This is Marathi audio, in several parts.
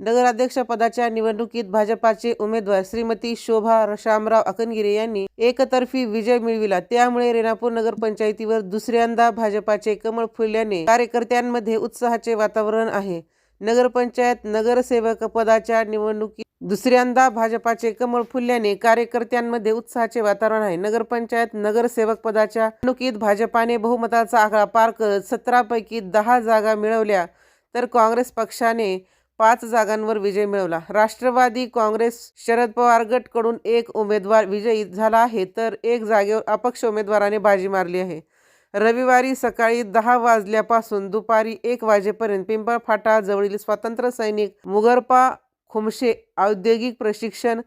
नगराध्यक्षपदाच्या निवडणुकीत भाजपाचे उमेदवार श्रीमती शोभा शामराव अकनगिरे यांनी एकतर्फी विजय मिळविला. त्यामुळे रेणापूर नगरपंचायतीवर दुसऱ्यांदा भाजपाचे कमळ फुलल्याने कार्यकर्त्यांमध्ये उत्साहाचे वातावरण आहे. नगरपंचायत नगरसेवक पदाच्या निवडणुकीत दुसऱ्यांदा भाजपाचे कमळ फुलल्याने कार्यकर्त्यांमध्ये उत्साहाचे वातावरण आहे. नगरपंचायत नगरसेवक पदाच्या निवडणुकीत भाजपाने बहुमताचा आकडा पार करत सतरापैकी दहा जागा मिळवल्या. तर काँग्रेस पक्षाने पाच जागांवर विजय मिळवला. राष्ट्रवादी काँग्रेस शरद पवार गटकडून एक उमेदवार विजयी झाला आहे तर एक जागेवर अपक्ष उमेदवाराने बाजी मारली आहे. रविवारी सकाळी दहा वाजल्यापासून दुपारी एक वाजेपर्यंत पिंपळ फाटा जवळील स्वातंत्र्य सैनिक मुगरपा खुमशे औद्योगिक प्रशिक्षण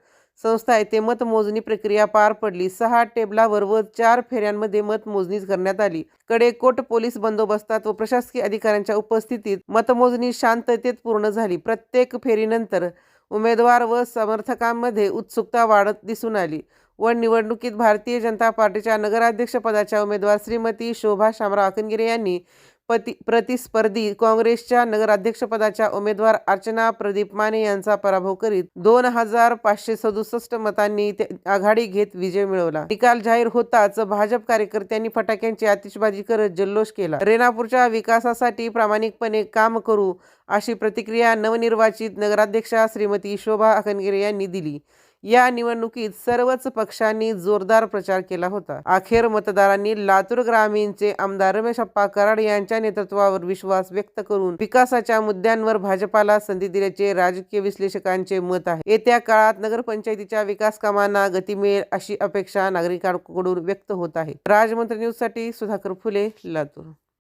संस्था येथे मतमोजणी प्रक्रिया पार पडली. सहा टेबलावर व चार फेऱ्यांमध्ये मतमोजणी करण्यात आली. कडेकोट पोलीस बंदोबस्तात व प्रशासकीय अधिकाऱ्यांच्या उपस्थितीत मतमोजणी शांततेत पूर्ण झाली. प्रत्येक फेरीनंतर उमेदवार व समर्थकांमध्ये उत्सुकता वाढत दिसून आली व निवडणुकीत भारतीय जनता पार्टीच्या नगराध्यक्षपदाच्या उमेदवार श्रीमती शोभा शामराव आकनगिरे यांनी पती प्रतिस्पर्धी काँग्रेसच्या नगराध्यक्षपदाच्या उमेदवार अर्चना प्रदीप माने यांचा पराभव करीत दोन हजार पाचशे सदुसष्ट मतांनी आघाडी घेत विजय मिळवला. निकाल जाहीर होताच भाजप कार्यकर्त्यांनी फटाक्यांची आतिषबाजी करत जल्लोष केला. रेणापूरच्या विकासासाठी प्रामाणिकपणे काम करू अशी प्रतिक्रिया नवनिर्वाचित नगराध्यक्षा श्रीमती शोभा अखनगिरे यांनी दिली. या निवडणुकीत सर्वच पक्षांनी जोरदार प्रचार केला होता. अखेर मतदारांनी लातूर ग्रामीणचे आमदार रमेश अप्पा कराड यांच्या नेतृत्वावर विश्वास व्यक्त करून विकासाच्या मुद्द्यांवर भाजपाला संधी दिल्याचे राजकीय विश्लेषकांचे मत आहे. येत्या काळात नगरपंचायतीच्या विकास कामांना गती मिळेल अशी अपेक्षा नागरिकांकडून व्यक्त होत आहे. राजमंत्री न्यूजसाठी सुधाकर फुले लातूर.